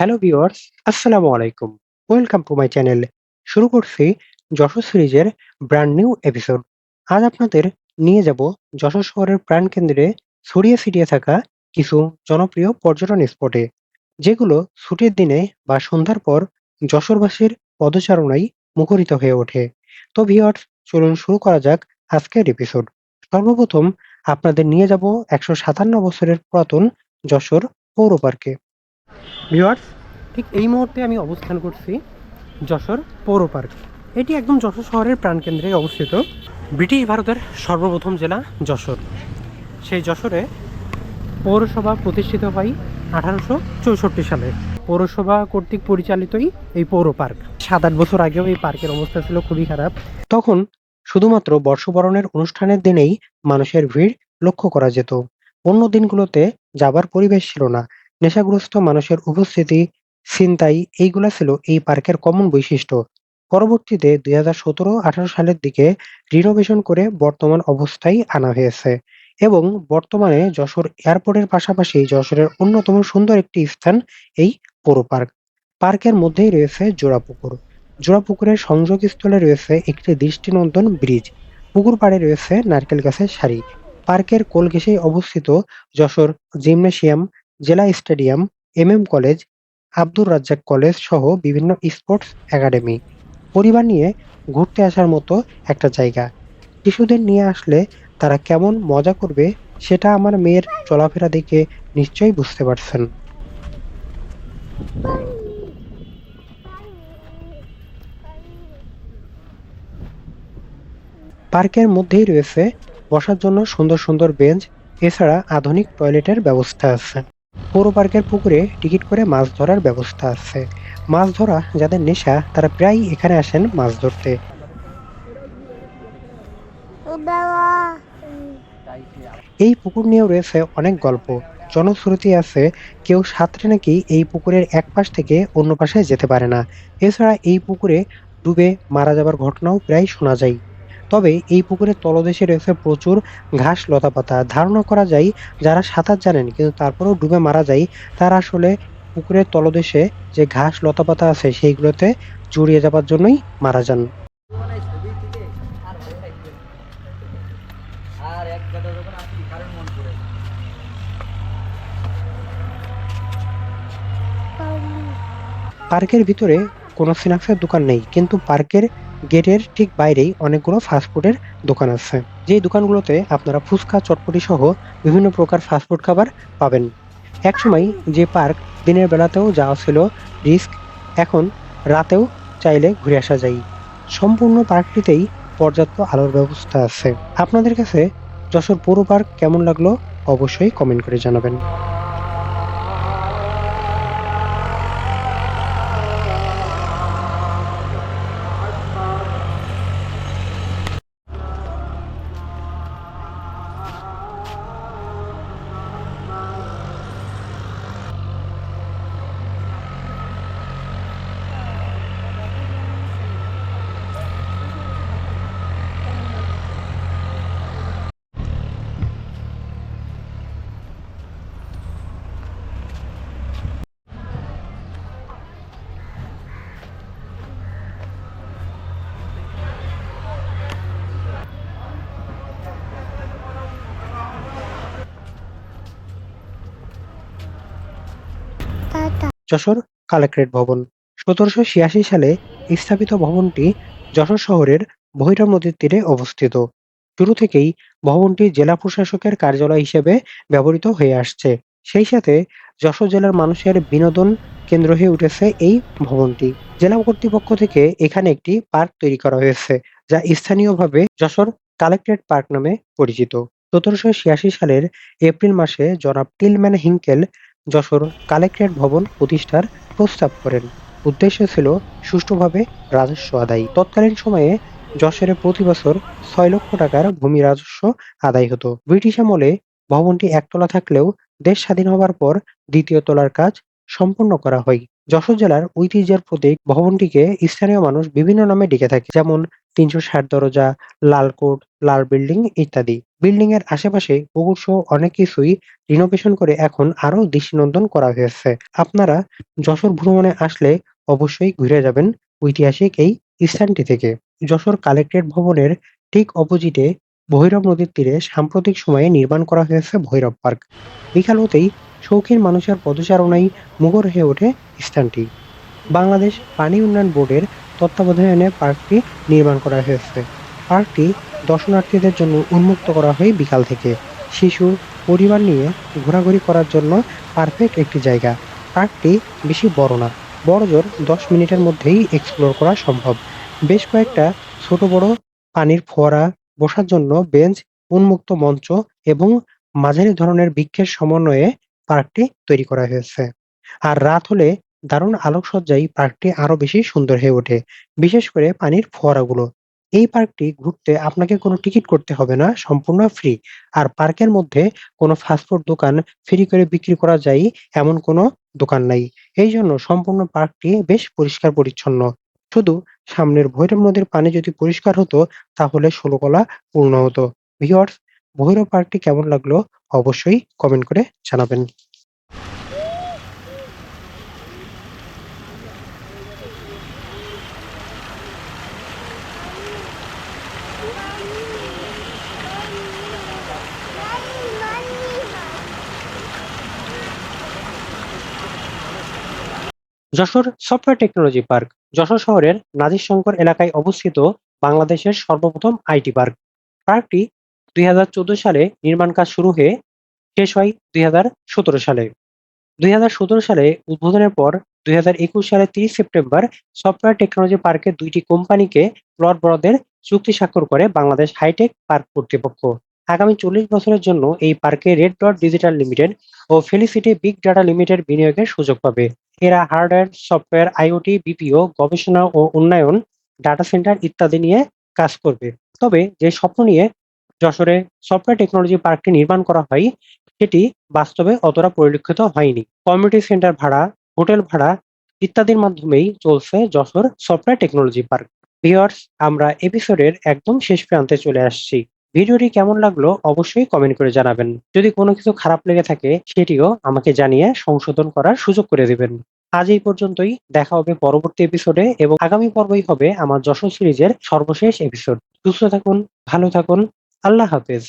Hello viewers, আসসালামু আলাইকুম। Welcome to my channel. শুরু করছি যশোর সিরিজের ব্র্যান্ড নিউ এপিসোড। আজ আপনাদের নিয়ে যাব যশোর শহরের প্রাণকেন্দ্রে ছড়িয়ে ছিটিয়ে থাকা কিছু জনপ্রিয় পর্যটন স্পটে, যেগুলো ছুটির দিনে বা সন্ধ্যার পর যশোরবাসীর পদচারণায় মুখরিত হয়ে ওঠে। তো ভিউয়ার্স, চলুন শুরু করা যাক আজকের এপিসোড। সর্বপ্রথম আপনাদের নিয়ে যাব একশো সাতান্ন বছরের পুরাতন যশোর পৌর পার্কে। ভিউয়ার্স ঠিক এই মুহূর্তে আমি অবস্থান করছি যশোর পৌর পার্ক। এটি একদম যশোর শহরের প্রাণকেন্দ্রে অবস্থিত। ব্রিটিশ ভারতের সর্বপ্রথম জেলা যশোর। সেই যশোরে পৌরসভা প্রতিষ্ঠিত হয় আঠারোশো চৌষট্টি সালে। পৌরসভা কর্তৃক পরিচালিতই এই পৌর পার্ক। সাত আট বছর আগেও এই পার্কের অবস্থা ছিল খুবই খারাপ। তখন শুধুমাত্র বর্ষবরণের অনুষ্ঠানের দিনেই মানুষের ভিড় লক্ষ্য করা যেত। অন্য দিনগুলোতে যাবার পরিবেশ ছিল না। নেশাগ্রস্ত মানুষের উপস্থিতি, ছিনতাই এইগুলা ছিল এই পার্কের কমন বৈশিষ্ট্য। পরবর্তীতে দুই হাজার সতেরো-আঠারো সালের দিকে রিনোভেশন করে বর্তমান অবস্থায় আনা হয়েছে এবং বর্তমানে যশোর এয়ারপোর্টের পাশাপাশি যশোরের অন্যতম সুন্দর একটি স্থান এই পৌর পার্ক। পার্কের মধ্যেই রয়েছে জোড়াপুকুর। জোড়াপুকুরের সংযোগস্থলে রয়েছে একটি দৃষ্টিনন্দন ব্রিজ। পুকুর পাড়ে রয়েছে নারকেল গাছের সারি। পার্কের কোল অবস্থিত যশোর জিমনেশিয়াম, জেলা stadium, MM college, Abdur Razzak college সহ বিভিন্ন স্পোর্টস একাডেমি। পরিবার নিয়ে ঘুরতে আসার মতো একটা জায়গা। শিশুদের নিয়ে আসলে তারা কেমন মজা করবে সেটা আমার মেয়ের চলাফেরা দেখে নিশ্চয়ই বুঝতে পারছেন। পার্কের মধ্যেই রয়েছে বসার জন্য সুন্দর সুন্দর বেঞ্চ এছাড়া আধুনিক টয়লেটের ব্যবস্থা আছে পৌর পার্কের পুকুরে টিকিট করে মাছ ধরার ব্যবস্থা আছে। মাছ ধরা যাদের নেশা, তারা প্রায়ই এখানে আসেন মাছ ধরতে। এই পুকুর নিয়েও রয়েছে অনেক গল্প। জনশ্রুতি আছে, কেউ সাঁতরে নাকি এই পুকুরের এক পাশ থেকে অন্য পাশে যেতে পারে না। এছাড়া এই পুকুরে ডুবে মারা যাবার ঘটনাও প্রায় শোনা যায়। তবে এই পুকুরের তলদেশে রয়েছে প্রচুর ঘাস, লতাপাতা। ধারণা করা যায় যারা সাঁতার জানেন কিন্তু তারপরেও ডুবে মারা যায়, তারা আসলে পুকুরের তলদেশে যে ঘাস, লতাপাতা আছে সেইগুলোতে জড়িয়ে যাবার জন্যই মারা যান। পার্কের ভিতরে কোনো স্ন্যাক্সের দোকান নেই, কিন্তু পার্কের গেটের ঠিক বাইরেই অনেকগুলো ফাস্টফুডের দোকান আছে। যেই দোকানগুলোতে আপনারা ফুচকা, চটপটি সহ বিভিন্ন প্রকার ফাস্টফুড খাবার পাবেন। একসময় যে পার্ক দিনের বেলাতেও যাওয়া ছিল রিস্ক, এখন রাতেও চাইলে ঘুরে আসা যায়। সম্পূর্ণ পার্কটিতেই পর্যাপ্ত আলোর ব্যবস্থা আছে। আপনাদের কাছে যশোর পৌর পার্ক কেমন লাগল অবশ্যই কমেন্ট করে জানাবেন। যশোর কালেক্টরেট ভবন। সতেরোশো ছিয়াশি সালে স্থাপিত ভবনটি যশোর শহরের ভৈরব নদীর তীরে অবস্থিত। শুরু থেকেই ভবনটি জেলা প্রশাসকের কার্যালয় হিসেবে ব্যবহৃত হয়ে আসছে। সেই সাথে যশোর জেলার মানুষের বিনোদন কেন্দ্র হয়ে উঠেছে এই ভবনটি। জেলা কর্তৃপক্ষ থেকে এখানে একটি পার্ক তৈরি করা হয়েছে, যা স্থানীয়ভাবে যশোর কালেক্টরেট পার্ক নামে পরিচিত। সতেরোশো ছিয়াশি সালের এপ্রিল মাসে জনাব টিলম্যান হিঙ্কেল যশোর কালেক্টরেট ভবন প্রতিষ্ঠার প্রস্তাব করেন। উদ্দেশ্য ছিল সুষ্ঠুভাবে রাজস্ব আদায়। তৎকালীন সময়ে যশোরে প্রতি বছর ছয় লক্ষ টাকার ভূমি রাজস্ব আদায় হতো। ব্রিটিশ আমলে ভবনটি একতলা থাকলেও দেশ স্বাধীন হবার পর দ্বিতীয় তলার কাজ সম্পন্ন করা হয়। যশোর জেলার ঐতিহ্যের প্রতীক ভবনটিকে স্থানীয় মানুষ বিভিন্ন নামে ডেকে থাকে, যেমন তিনশো ষাট দরজা, লাল কোট, লাল বিল্ডিং ইত্যাদি। বিল্ডিং এর আশেপাশে পুকুর সহ অনেক কিছুই রিনোভেশন করে এখন আরও দৃষ্টিনন্দন করা হয়েছে। আপনারা যশোর ভ্রমণে আসলে অবশ্যই ঘুরে যাবেন ঐতিহাসিক এই স্থানটি থেকে। যশোর কালেক্টরেট ভবনের ঠিক অপোজিটে ভৈরব নদীর তীরে সাম্প্রতিক সময়ে নির্মাণ করা হয়েছে ভৈরব পার্ক। বিকাল হতেই শৌখিন মানুষের পদচারণায় মুখর হয়ে ওঠে স্থানটি। বাংলাদেশ পানি উন্নয়ন বোর্ডের তত্ত্বাবধানে পার্কটি নির্মাণ করা হয়েছে। পার্কটি দর্শনার্থীদের জন্য উন্মুক্ত করা হয় বিকাল থেকে। শিশু, পরিবার নিয়ে ঘোরাঘুরি করার জন্য পারফেক্ট একটি জায়গা। পার্কটি বেশি বড় না, বড়জোর দশ মিনিটের মধ্যেই এক্সপ্লোর করা সম্ভব। বেশ কয়েকটা ছোট বড় পানির ফোয়ারা, বসার জন্য বেঞ্চ, উন্মুক্ত মঞ্চ এবং মাঝারি ধরনের বৃক্ষের সমন্বয়ে পার্কটি তৈরি করা হয়েছে। আর রাত হলে দারুণ আলোকসজ্জায় পার্কটি আরও বেশি সুন্দর হয়ে ওঠে, বিশেষ করে পানির ফোয়ারাগুলো। এই পার্কটি ঘুরতে আপনাকে কোনো টিকিট করতে হবে না, সম্পূর্ণ ফ্রি। আর পার্কের মধ্যে কোনো ফাস্টফুড দোকান ফ্রি করে বিক্রি করা যায় এমন কোনো দোকান নাই। এই জন্য সম্পূর্ণ পার্কটি বেশ পরিষ্কার পরিচ্ছন্ন। শুধু সামনের ভৈরব নদীর পানি যদি পরিষ্কার হতো তাহলে ষোলকলা পূর্ণ হতো। ভিউয়ার্স, ভৈরব পার্কটি কেমন লাগল অবশ্যই কমেন্ট করে জানাবেন। Jessore software technology park, Jessore শহরের নাজির শঙ্কর এলাকায় অবস্থিত বাংলাদেশের সর্বপ্রথম আইটি পার্ক। পার্কটি দুই হাজার চোদ্দ সালে নির্মাণ কাজ শুরু হয়ে শেষ হয় দুই হাজার সতেরো সালে। দুই হাজার সতেরো সালে উদ্বোধনের পর দুই সালের তিরিশ সেপ্টেম্বর সফটওয়্যার টেকনোলজি পার্কের দুইটি কোম্পানিকে প্লট বরাদ্দের চুক্তি স্বাক্ষর করে বাংলাদেশ হাইটেক পার্ক কর্তৃপক্ষ। আগামী চল্লিশ বছরের জন্য এই পার্কে রেড ডট ডিজিটাল লিমিটেড ও ফেলিসিটি বিগ ডাটা লিমিটেড বিনিয়োগের সুযোগ পাবে। এরা হার্ডওয়্যার, সফটওয়্যার, আইওটি, বিপিও, গবেষণা ও উন্নয়ন, ডাটা সেন্টার ইত্যাদি নিয়ে কাজ করবে। তবে যে স্বপ্ন নিয়ে যশোরে সফটওয়্যার টেকনোলজি পার্কটি নির্মাণ করা হয় সেটি বাস্তবে অতটা পরিলক্ষিত হয়নি। কমিউনিটি সেন্টার ভাড়া, হোটেল ভাড়া ইত্যাদির মাধ্যমেই চলছে Jessore software technology park. Viewers, আমরা এপিসোডের একদম শেষ প্রান্তে চলে আসছি। ভিডিওটি কেমন লাগল অবশ্যই কমেন্ট করে জানাবেন। যদি কোনো কিছু খারাপ লেগে থাকে সেটিও আমাকে জানিয়ে সংশোধন করার সুযোগ করে দেবেন আজ এই পর্যন্তই দেখা হবে পরবর্তী এপিসোডে এবং আগামী পর্বই হবে আমার যশোর সিরিজের সর্বশেষ এপিসোড। সুস্থ থাকুন, ভালো থাকুন, আল্লাহ হাফেজ।